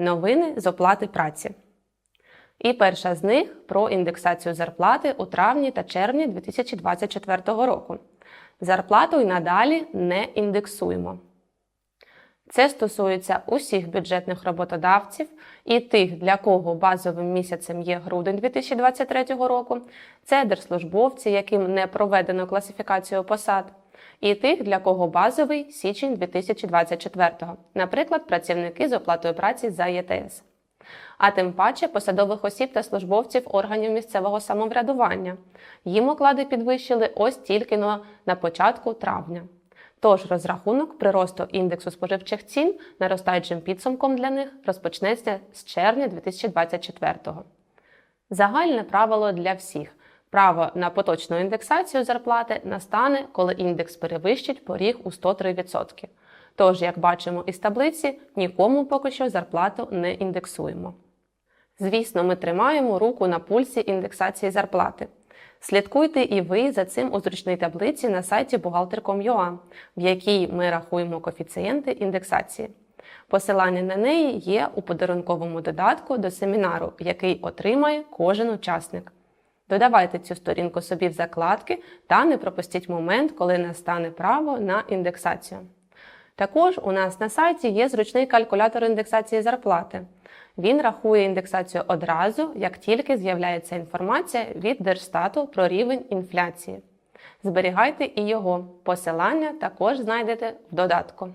Новини з оплати праці. І перша з них про індексацію зарплати у травні та червні 2024 року. Зарплату й надалі не індексуємо. Це стосується усіх бюджетних роботодавців і тих, для кого базовим місяцем є грудень 2023 року, це держслужбовці, яким не проведено класифікацію посад, і тих, для кого базовий січень 2024-го, наприклад, працівники з оплатою праці за ЄТС. А тим паче посадових осіб та службовців органів місцевого самоврядування. Їм оклади підвищили ось тільки на, на початку травня. Тож розрахунок приросту індексу споживчих цін наростаючим підсумком для них розпочнеться з червня 2024-го. Загальне правило для всіх. Право на поточну індексацію зарплати настане, коли індекс перевищить поріг у 103%. Тож, як бачимо із таблиці, нікому поки що зарплату не індексуємо. Звісно, ми тримаємо руку на пульсі індексації зарплати. Слідкуйте і ви за цим у зручній таблиці на сайті buhalter.com.ua, в якій ми рахуємо коефіцієнти індексації. Посилання на неї є у подарунковому додатку до семінару, який отримає кожен учасник. Додавайте цю сторінку собі в закладки та не пропустіть момент, коли настане право на індексацію. Також у нас на сайті є зручний калькулятор індексації зарплати. Він рахує індексацію одразу, як тільки з'являється інформація від Держстату про рівень інфляції. Зберігайте і його. Посилання також знайдете в додатку.